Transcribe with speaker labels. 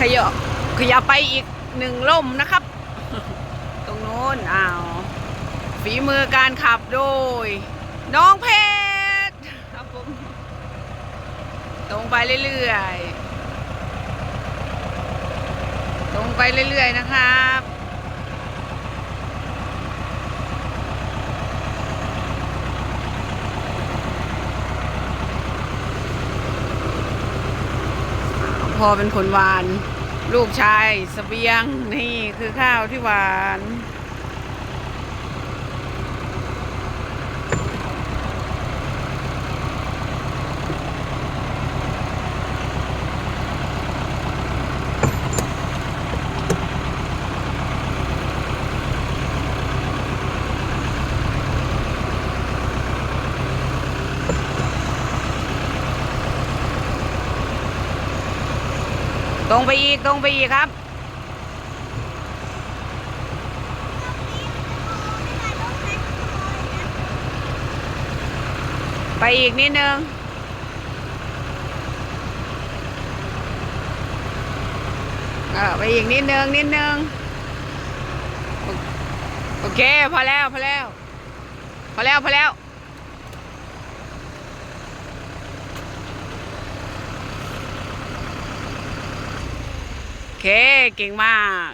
Speaker 1: ขยับขยับไปอีกหนึ่งล่มนะครับ ตรงโน้นอ้าวฝีมือการขับโดย น้องเพชรครับผมตรงไปเรื่อยๆ ตรงไปเรื่อยๆนะครับ พอเป็นผลหวาน ลูกชายสเสบียงนี่คือข้าวที่หวาน ตรงไปอีก ตรงไปอีกครับ ไปอีกนิดนึงเออไปอีกนิดนึง นิดนึง โอเค พอแล้ว พอแล้ว พอแล้ว พอแล้ว โอเค เก่งมาก